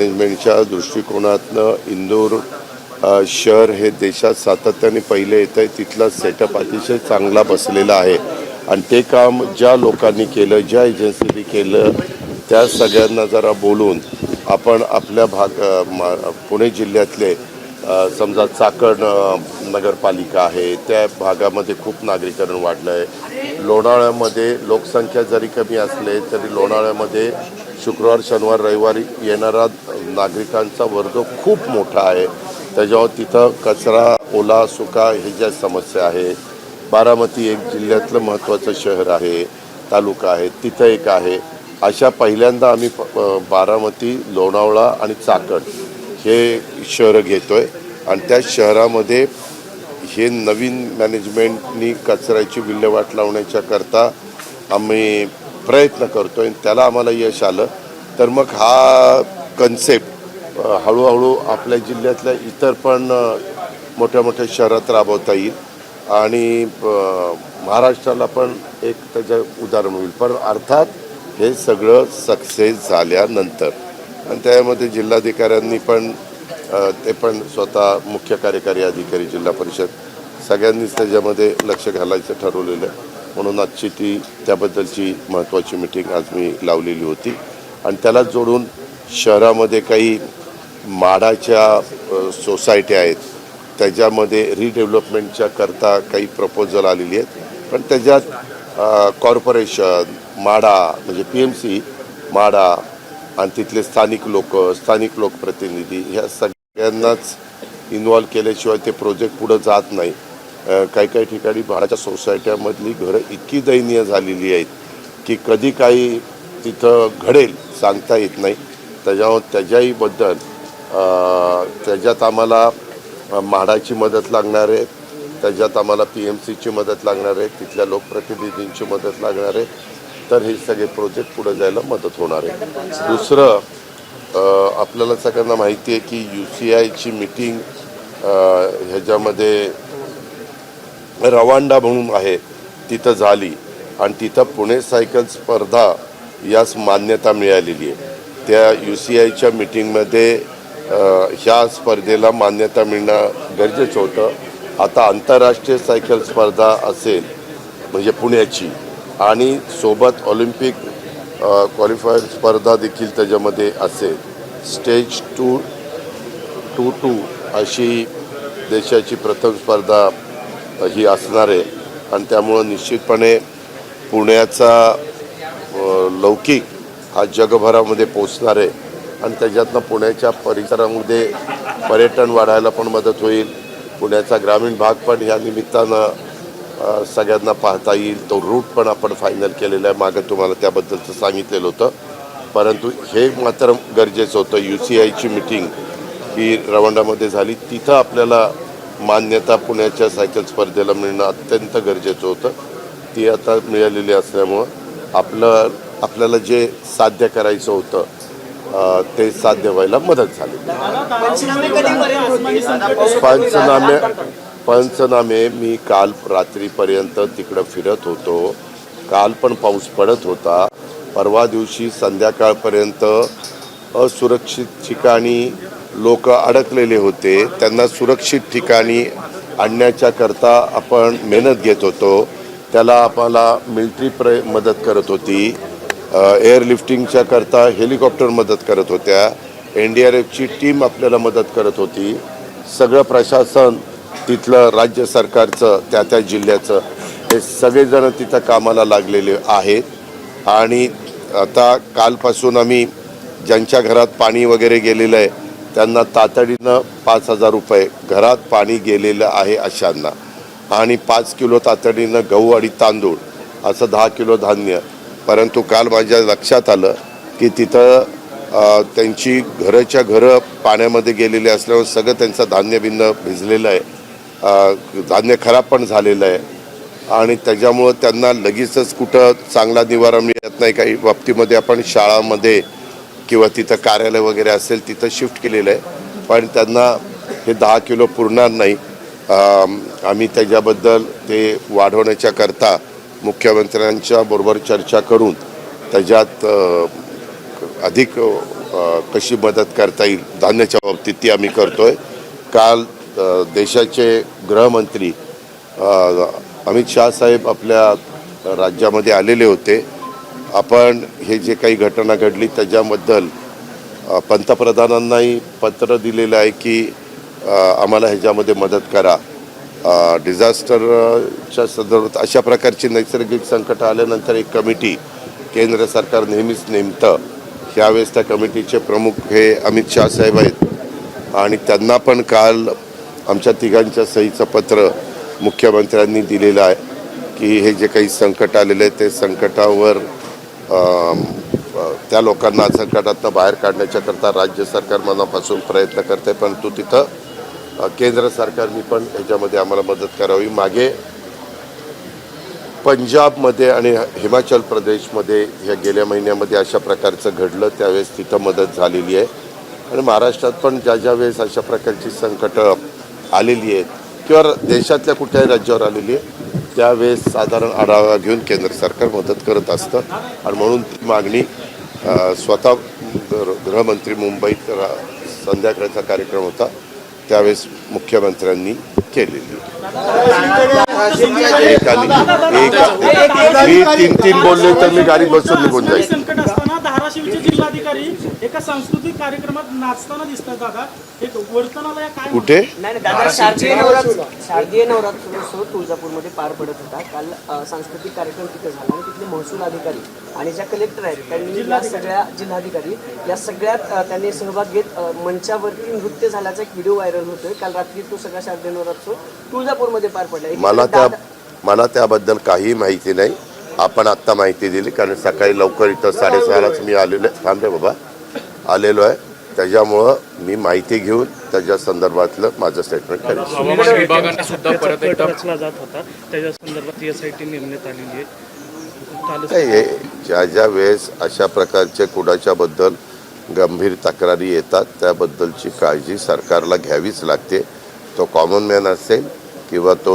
मॅनेजमेंटच्या दृष्टिकोनातनं इंदोर शहर हे देशात सातत्याने पहिले येत आहे. तिथला सेटअप अतिशय चांगला बसलेला आहे. आणि ते काम ज्या लोकांनी केलं ज्या एजन्सीनी केलं त्या सगळ्यांना जरा बोलून आपण आपल्या भाग पुणे जिल्ह्यातले समजा चाकण नगरपालिका आहे त्या भागामध्ये खूप नागरीकरण वाढलं आहे लोणावळ्यामध्ये लोकसंख्या जरी कमी असले तरी लोणावळ्यामध्ये शुक्रवार शनिवार रविवारी येणारा नागरिकांचा वर्ग खूप मोठा आहे. त्याच्यावर तिथं कचरा ओला सुका हे ज्या समस्या आहे बारामती एक जिल्ह्यातलं महत्त्वाचं शहर आहे तालुका आहे तिथं एक आहे. अशा पहिल्यांदा आम्ही बारामती लोणावळा आणि चाकण हे शहरं घेतोय. आणि त्या शहरामध्ये हे नवीन मॅनेजमेंटनी कचऱ्याची विल्हेवाट लावण्याच्या करता आम्ही प्रयत्न करतोय. आणि त्याला आम्हाला यश आलं. तर मग हा कन्सेप्ट हळूहळू आपल्या जिल्ह्यातल्या इतर पण मोठ्या मोठ्या शहरात राबवता येईल. आणि महाराष्ट्राला पण एक त्याचं उदाहरण होईल. पण अर्थात हे सगळं सक्सेस झाल्यानंतर. आणि त्यामध्ये जिल्हाधिकाऱ्यांनी पण ते पण स्वतः मुख्य कार्यकारी अधिकारी जिल्हा परिषद सगळ्यांनीच त्याच्यामध्ये लक्ष घालायचं ठरवलेलं आहे. म्हणून आजची ती त्याबद्दलची महत्त्वाची मिटिंग आज मी लावलेली होती. आणि त्याला जोडून शहरामध्ये काही माडाच्या सोसायट्या आहेत. त्याच्यामध्ये रिडेव्हलपमेंटच्या करता काही प्रपोजल आलेली आहेत. पण त्याच्यात कॉर्पोरेशन माडा म्हणजे पी एम सी माडा आणि तिथले स्थानिक लोक स्थानिक लोकप्रतिनिधी ह्या सगळ्यांनाच इन्व्हॉल्व केल्याशिवाय ते प्रोजेक्ट पुढं जात नाही. काही काही ठिकाणी भाडाच्या सोसायट्यामधली घरं इतकी दयनीय झालेली आहेत की कधी काही तिथं घडेल सांगता येत नाही. त्याच्यावर त्याच्याहीबद्दल त्याच्यात आम्हाला म्हाडाची मदत लागणार आहे. त्याच्यात आम्हाला पी एम सीची मदत लागणार आहे. तिथल्या लोकप्रतिनिधींची मदत लागणार आहे. तर हे सगळे प्रोजेक्ट पुढे जायला मदत होणार आहे. दुसरं आपल्याला सगळ्यांना माहिती आहे की यू सी आयची मिटिंग ह्याच्यामध्ये रवांडा म्हणून आहे. तिथं झाली. आणि तिथं पुणे सायकल स्पर्धा यास मान्यता मिळालेली आहे. त्या यू सी आयच्या मिटिंगमध्ये ह्या स्पर्धेला मान्यता मिळणं गरजेचं होतं. आता आंतरराष्ट्रीय सायकल स्पर्धा असेल म्हणजे पुण्याची. आणि सोबत ऑलिम्पिक क्वालिफायर स्पर्धा देखील त्याच्यामध्ये असेल. स्टेज टू टू टू अशी देशाची प्रथम स्पर्धा ही असणार आहे. आणि त्यामुळं निश्चितपणे पुण्याचा लौकिक हा जगभरामध्ये पोचणार आहे. आणि त्याच्यातनं पुण्याच्या परिसरामध्ये पर्यटन वाढायला पण मदत होईल. पुण्याचा ग्रामीण भाग पण या निमित्तानं सगळ्यांना पाहता येईल. तो रूट पण आपण फायनल केलेला आहे. मागं तुम्हाला त्याबद्दलचं सांगितलेलं होतं. परंतु हे मात्र गरजेचं होतं. यू सी आयची मिटिंग ही रवांडामध्ये झाली. तिथं आपल्याला मान्यता पुण्याच्या सायकल स्पर्धेला मिळणं अत्यंत गरजेचं होतं. ती आता मिळालेली असल्यामुळं आपलं आपल्याला जे साध्य करायचं होतं ते साध्य व्हायला मदत झाली. पंचनामे पंचनामे मी काल रात्रीपर्यंत तिकडं फिरत होतो. काल पण पाऊस पडत होता. परवा दिवशी संध्याकाळपर्यंत असुरक्षित ठिकाणी लोक अडकलेले होते. त्यांना सुरक्षित ठिकाणी आणण्याच्याकरता आपण मेहनत घेत होतो. त्याला आम्हाला मिल्ट्री प्र मदत करत होती. एअरलिफ्टिंगच्या करता हेलिकॉप्टर मदत करत होत्या. एन डी आर एफची टीम आपल्याला मदत करत होती. सगळं प्रशासन तिथलं राज्य सरकारचं त्या त्या जिल्ह्याचं हे सगळेजण तिथं कामाला लागलेले आहेत. आणि आता कालपासून आम्ही ज्यांच्या घरात पाणी वगैरे गेलेलं आहे त्यांना तातडीनं पाच हजार रुपये घरात पाणी गेलेलं आहे अशांना. आणि पाच किलो तातडीनं गहू आणि तांदूळ असं दहा किलो धान्य. परंतु काल माझ्या लक्षात आलं की तिथं त्यांची घरच्या घरं पाण्यामध्ये गेलेली असल्यामुळे सगळं त्यांचं धान्य बिन्न भिजलेलं आहे. धान्य खराब पण झालेलं आहे. आणि त्याच्यामुळं त्यांना लगेचच कुठं चांगला निवारा मिळत नाही. काही बाबतीमध्ये आपण शाळामध्ये किंवा तिथं कार्यालय वगैरे असेल तिथं शिफ्ट केलेलं आहे. पण त्यांना हे दहा किलो पुरणार नाही. आम्ही त्याच्याबद्दल ते वाढवण्याच्या करता मुख्यमंत्र्यांच्या बरोबर चर्चा करून त्याच्यात अधिक कशी मदत करता येईल धान्याच्या बाबतीत ती आम्ही करतो आहे काल देशाचे गृहमंत्री अमित शाह साहेब आपल्या राज्यामध्ये आलेले होते. आपण हे जे काही घटना घडली त्याच्याबद्दल पंतप्रधानांनाही पत्र दिलेलं आहे की आम्हाला ह्याच्यामध्ये मदत करा. डिझास्टरच्या संदर्भात अशा प्रकारची नैसर्गिक संकट आल्यानंतर एक कमिटी केंद्र सरकार नेहमीच नेमतं. ह्यावेळेस त्या कमिटीचे प्रमुख हे अमित शाह साहेब आहेत. आणि त्यांना पण काल आमच्या तिघांच्या सहीचं पत्र मुख्यमंत्र्यांनी दिलेलं आहे की हे जे काही संकट आलेलं आहे ते संकटावर त्या लोकांना संकटातनं बाहेर काढण्याच्या करता राज्य सरकार मनापासून प्रयत्न करते परंतु तिथं केंद्र सरकारनी पण ह्याच्यामध्ये आम्हाला मदत करावी. मागे पंजाबमध्ये आणि हिमाचल प्रदेशमध्ये ह्या गेल्या महिन्यामध्ये अशा प्रकारचं घडलं त्यावेळेस तिथं मदत झालेली आहे. आणि महाराष्ट्रात पण ज्या ज्या वेळेस अशा प्रकारची संकटं आलेली आहेत किंवा देशातल्या कुठल्याही राज्यावर आलेली आहे त्यावेळेस साधारण आढावा घेऊन केंद्र सरकार मदत करत असतं. आणि म्हणून ती मागणी स्वतः गृहमंत्री मुंबईत संध्याकाळचा कार्यक्रम होता. त्यावेळेस मुख्यमंत्र्यांनी केलेली. एक एक मी तीन तीन बोलले तर मी गाडी बसून निघून जाईल. धाराशिवचे जिल्हाधिकारी एका सांस्कृतिक कार्यक्रमात नाचताना दिसतात दादा. एक वर्तनाला काय कुठे? नाही नाही, दादा शारदीय नवरात्र शारदीय नवरात्रोत्सव तुळजापूरमध्ये पार पडत होता. काल अ, सांस्कृतिक कार्यक्रम तिथे झाला आणि तिथले महसूल अधिकारी आणि ज्या कलेक्टर आहेत त्यांनी या सगळ्या जिल्हाधिकारी या सगळ्यात अ, त्यांनी सहभाग घेत अ, मंचावरती नृत्य झाल्याचा एक व्हिडिओ व्हायरल होतोय. काल रात्री तो सगळा शारदीय नवरात्रोत्सव तुळजापूरमध्ये पार पडला. मला त्या दादा- मला त्याबद्दल काही माहिती नाही. आपण आत्ता माहिती दिली कारण सकाळी लवकर इथं साडेसहालाच मी आलेलो आहे. थांबले बाबा. आलेलो आहे. त्याच्यामुळं मी माहिती घेऊन त्याच्या संदर्भातलं माझं स्टेटमेंट करेन. हवामान विभागाने सुद्धा परत एकदा रचला जात होता त्याच्या संदर्भात एस आय टी नेमण्यात आलेली आहे. कालच नाही हे ज्या ज्या वेळेस अशा प्रकारचे कुणाच्या बद्दल गंभीर तक्रारी येतात त्याबद्दलची काळजी सरकारला घ्यावीच लागते. तो कॉमन मॅन असेल किंवा तो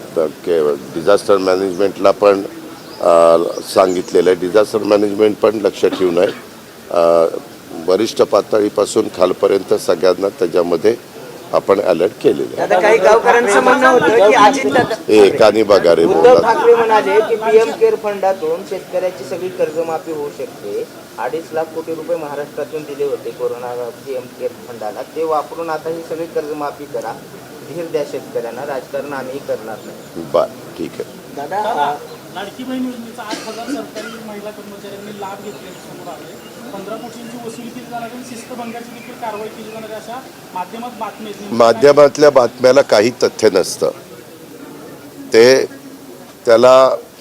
डिझास्टर मॅनेजमेंटला पण सांगितलेलं आहे. डिझास्टर मॅनेजमेंट पण लक्ष ठेवून आहे. वरिष्ठ पातळीपासून खालपर्यंत सगळ्यांना त्याच्यामध्ये आपण अलर्ट केलेले आहे. दादा काही गावकऱ्यांचं म्हणणं होतं की अजित दादा एकाने बघा रे ठाकरे म्हणाले की पीएम केअर फंडातून शेतकऱ्याची सगळी कर्जमाफी होऊ शकते. अडीच लाख कोटी रुपये महाराष्ट्रातून दिले होते कोरोना पीएम केअर फंडाला. ते वापरून आता ही सगळी कर्जमाफी करा. धीर द्या शेतकऱ्यांना राजकारण आम्ही करणार नाही. बर ठीक आहे. दादा लाडकी बहीण योजनेचा आठ हजार सरकारी महिला कर्मचाऱ्यांनी लाभ घेतल्याचे समोर आले पंधरा कोटींची वसुली केली जाणार आणि शिस्तभंगाची देखील कारवाई केली जाणार अशा माध्यमात बातम्या आहेत. माध्यमातल्या बातम्याला काही तथ्य नसतं. ते त्याला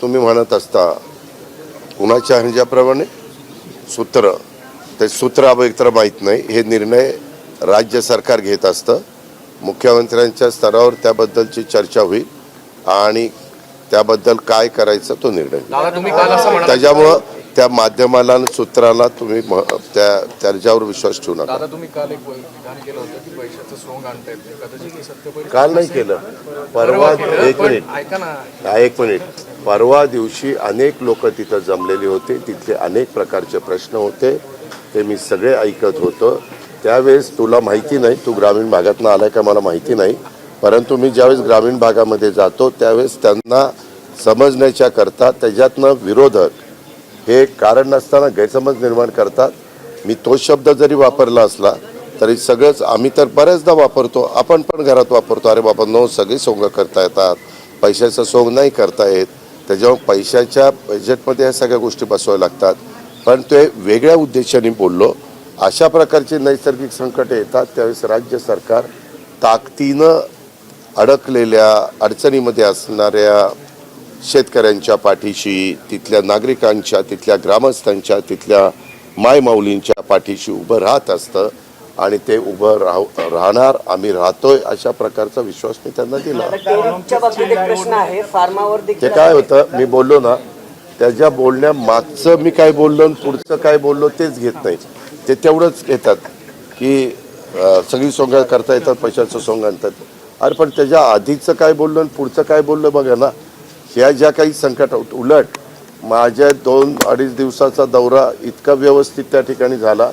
तुम्ही म्हणत असता कुणाच्या ह्याच्याप्रमाणे सूत्र. ते सूत्र अब एकतर माहीत नाही. हे निर्णय राज्य सरकार घेत असतं. मुख्यमंत्र्यांच्या स्तरावर त्याबद्दलची चर्चा होईल आणि त्याबद्दल काय करायचं तो निर्णय त्याच्यामुळं त्या माध्यमाला आणि सूत्राला तुम्ही म- त्या त्याच्यावर विश्वास ठेवू नका. काल एक विधान केलं होतं की पैशाचं सोंग आणता येते कदाचित हे सत्य परिस्थिती काल नाही केलं. परवा एक मिनिट. ऐका ना. हा एक मिनिट. परवा दिवशी अनेक लोक तिथं जमलेली होते. तिथले अनेक प्रकारचे प्रश्न होते. ते मी सगळे ऐकत होतो. त्यावेळेस तुला माहिती नाही तू ग्रामीण भागातनं आलाय का मला माहिती नाही. परंतु मी ज्यावेळेस ग्रामीण भागामध्ये जातो त्यावेळेस त्यांना समजण्याच्या करता त्याच्यातनं विरोधक हे कारण नसताना गैरसमज निर्माण करतात. मी तो शब्द जरी वापरला असला तरी सगळंच आम्ही तर बऱ्याचदा वापरतो आपण पण घरात वापरतो. अरे बाबा नो सगळी सोंग करता येतात पैशाचं सोंग नाही करता येत. त्याच्यामुळे पैशाच्या बजेटमध्ये ह्या सगळ्या गोष्टी बसवाव्या लागतात. पण ते वेगळ्या उद्देशाने बोललो. अशा प्रकारची नैसर्गिक संकटे येतात त्यावेळेस राज्य सरकार ताकदीनं अडकलेल्या अडचणीमध्ये असणाऱ्या शेतकऱ्यांच्या पाठीशी तिथल्या नागरिकांच्या तिथल्या ग्रामस्थांच्या तिथल्या मायमाऊलींच्या पाठीशी उभं राहत असतं आणि ते उभं राहू राहणार आम्ही राहतोय अशा प्रकारचा विश्वास मी त्यांना दिला. ते काय होतं मी बोललो ना त्याच्या बोलण्या मागचं मी काय बोललो पुढचं काय बोललो तेच घेत नाही. ते तेवढंच येतात की सगळी सोंगा करता येतात पैशाचं सोंग आणतात. अरे पण त्याच्या आधीचं काय बोललो आणि पुढचं काय बोललं बघा ना ह्या ज्या काही संकट उलट माझ्या दोन अडीच दिवसाचा दौरा इतका व्यवस्थित त्या ठिकाणी झाला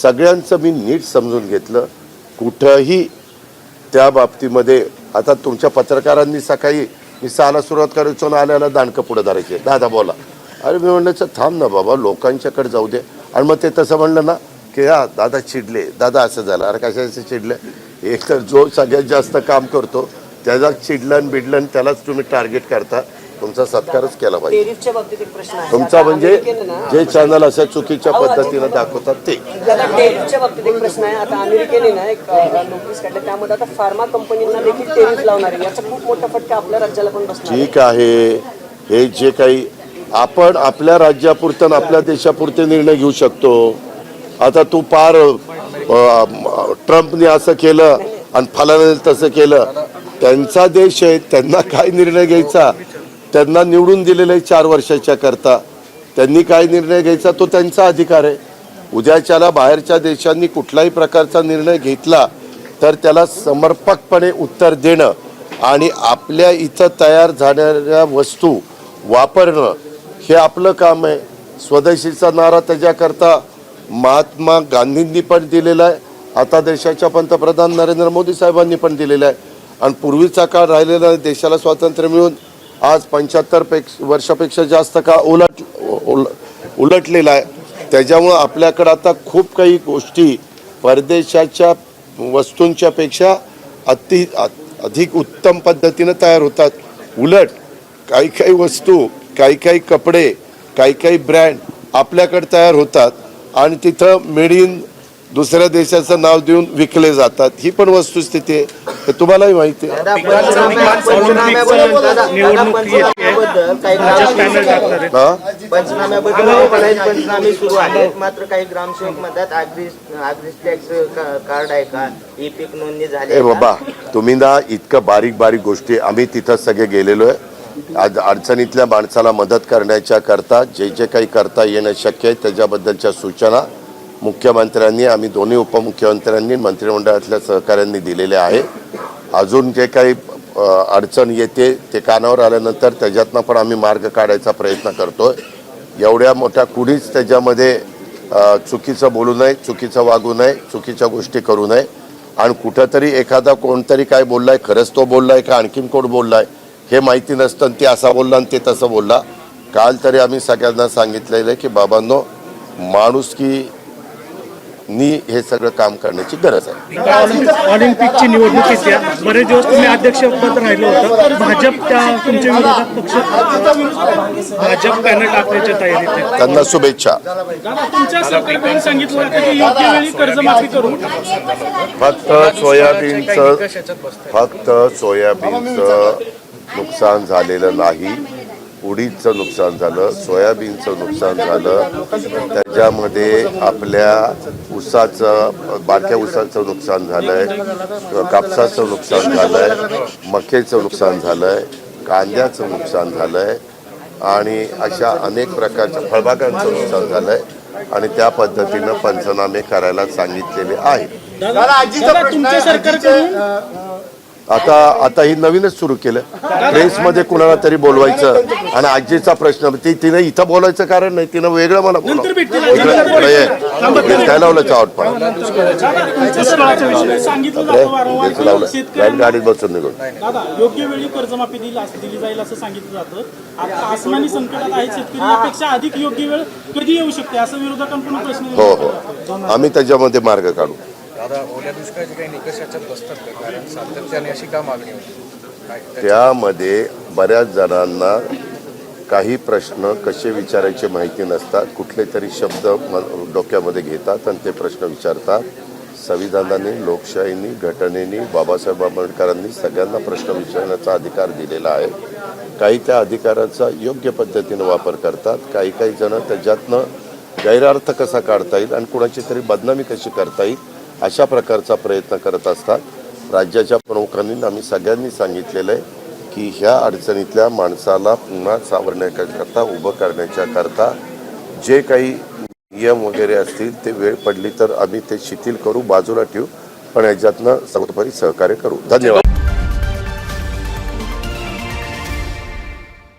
सगळ्यांचं मी नीट समजून घेतलं. कुठंही त्या बाबतीमध्ये आता तुमच्या पत्रकारांनी सकाळी मी सहाला सुरुवात करायचो ना आल्याला दांडकं पुढं धरायचे. दादा बोला. अरे मी म्हणलं थांब ना बाबा लोकांच्याकडे जाऊ दे. आणि मग ते तसं म्हणलं ना की हा दादा चिडले. दादा असं झालं. अरे कशाचं चिडलं? एक तर जो सगळ्यात जास्त काम करतो त्याचा चिडलं बिडलं त्यालाच तुम्ही टार्गेट करता. तुमचा सत्कारच केला पाहिजे. तुमचा म्हणजे जे चॅनल अशा चुकीच्या पद्धतीनं दाखवतात ते. आता टेरिफच्या बाबतीत एक प्रश्न आहे. आता अमेरिकेने ना एक नोटीस काढली. त्यामध्ये आता फार्मा कंपनींना देखील टेरिफ लावणार आहे. याचा खूप मोठा फटका आपल्या राज्याला पण बसणार. ठीक आहे. हे जे काही आपण आपल्या राज्यापुरतं आपल्या देशापुरते निर्णय घेऊ शकतो. आता तू पार ट्रम्पनी ट्रम्पने असं केलं आणि फलाने तसं केलं. त्यांचा देश आहे त्यांना काय निर्णय घ्यायचा? त्यांना निवडून दिलेलं आहे चार वर्षाच्या करता. त्यांनी काय निर्णय घ्यायचा? तो त्यांचा अधिकार आहे. उद्याच्याला बाहेरच्या देशांनी कुठलाही प्रकारचा निर्णय घेतला तर त्याला समर्पकपणे उत्तर देणं आणि आपल्या इथं तयार झाणाऱ्या वस्तू वापरणं हे आपलं काम आहे. स्वदेशीचा नारा त्याच्याकरता महात्मा गांधींनी पण दिलेला आहे. आता देशाच्या पंतप्रधान नरेंद्र मोदी साहेबांनी पण दिलेला आहे. आणि पूर्वीचा काळ राहिलेला आहे. देशाला स्वातंत्र्य मिळून आज पंच्याहत्तर पेक्ष वर्षापेक्षा जास्त काळ उलट उल- उलटलेला आहे. त्याच्यामुळं आपल्याकडं आता खूप काही गोष्टी परदेशाच्या वस्तूंच्या पेक्षा अति अधिक उत्तम पद्धतीनं तयार होतात. उलट काही काही वस्तू काही काही कपडे काही काही ब्रँड आपल्याकडे तयार होतात. आणि तिथं मेड इन दुसऱ्या देशाचं नाव देऊन विकले जातात. ही पण वस्तुस्थिती आहे. हे तुम्हालाही माहिती आहे? बाबा तुम्ही ना इतकं बारीक बारीक गोष्टी आम्ही तिथं सगळे गेलेलो आहे. अडचणीतल्या माणसाला मदत करण्याच्या करता जे जे काही करता येणं शक्य आहे त्याच्याबद्दलच्या सूचना मुख्यमंत्र्यांनी आम्ही दोन्ही उपमुख्यमंत्र्यांनी मंत्रिमंडळातल्या सहकाऱ्यांनी दिलेल्या आहे अजून जे काही अडचण येते ते कानावर आल्यानंतर त्याच्यातनं पण आम्ही मार्ग काढायचा प्रयत्न करतोय. एवढ्या मोठ्या कुणीच त्याच्यामध्ये चुकीचं बोलू नये चुकीचं वागू नये चुकीच्या गोष्टी करू नये. आणि कुठंतरी एखादा कोणतरी काय बोललाय खरंच तो बोललाय का आणखीन कोण बोललाय? हे माहिती नसतं ते असा बोलला आणि ते तसं बोलला. काल तरी आम्ही सगळ्यांना सांगितलेलं आहे की बाबांनो माणुसकी नी हे सगळं काम करण्याची गरज आहे. ऑलिम्पिकची निवडणूक येते बरेच दिवस तुम्ही अध्यक्षपद राहिलं होतं. भाजप त्या तुमच्या विरोधात पक्ष भाजप पॅनल टाकण्याच्या तयारीत त्यांना शुभेच्छा. दादा तुमच्या सरकारकडून सांगितलं जातं की योग्य वेळी कर्जमाफी करू फक्त सोयाबीनचं फक्त सोयाबीनचं नुकसान झालेलं नाही. उडीदचं नुकसान झालं सोयाबीनचं नुकसान झालं. त्याच्यामध्ये आपल्या ऊसाचं बारक्या ऊसाचं नुकसान झालंय कापसाचं नुकसान झालंय मक्याचं नुकसान झालंय कांद्याचं नुकसान झालंय आणि अशा अनेक प्रकारच्या फळबागांचं नुकसान झालंय. आणि त्या पद्धतीनं पंचनामे करायला सांगितलेले आहे सरकारकडून आता आता ही नवीनच सुरू केलं प्रेसमध्ये कुणाला तरी बोलवायचं आणि आजीचा प्रश्न ती तिनं इथं बोलायचं कारण नाही तिनं वेगळं मला नंतर भेटतील. बोलावं काय लावलं चावटपणा जाईल शेतकऱ्यांना गाडीत बसून निघून योग्य वेळी कर्जमाफी दिली जाईल असं सांगितलं जातं आसमानी संकटात आहेत शेतकरी यापेक्षा अधिक योग्य वेळ कधी येऊ शकते असं विरोधकांकडून प्रश्न हो हो आम्ही त्याच्यामध्ये मार्ग काढू दादा ओल्या दुष्काळाचे काही निकष याच्यात बसतात का? कारण सातत्याने अशी का मागणी होती? त्यामध्ये बऱ्याच जणांना काही प्रश्न कसे विचारायचे माहिती नसतात. कुठले तरी शब्द म- डोक्यामध्ये घेतात आणि ते प्रश्न विचारतात. संविधानाने लोकशाहीने घटनेने बाबासाहेब आंबेडकरांनी सगळ्यांना प्रश्न विचारण्याचा अधिकार दिलेला आहे. काही त्या अधिकाराचा योग्य पद्धतीनं वापर करतात. काही काही जण त्याच्यातनं गैरअर्थ कसा काढता येईल आणि कुणाची तरी बदनामी कशी करता येईल अशा प्रकारचा प्रयत्न करत असतात. राज्याच्या प्रमुखांनी आम्ही सगळ्यांनी सांगितलेलं आहे की ह्या अडचणीतल्या माणसाला पुन्हा सावरण्याकरता उभं करण्याच्याकरता जे काही नियम वगैरे असतील ते वेळ पडली तर आम्ही ते शिथिल करू बाजूला ठेवू पण याच्यातनं सर्वतोपरी सहकार्य करू. धन्यवाद.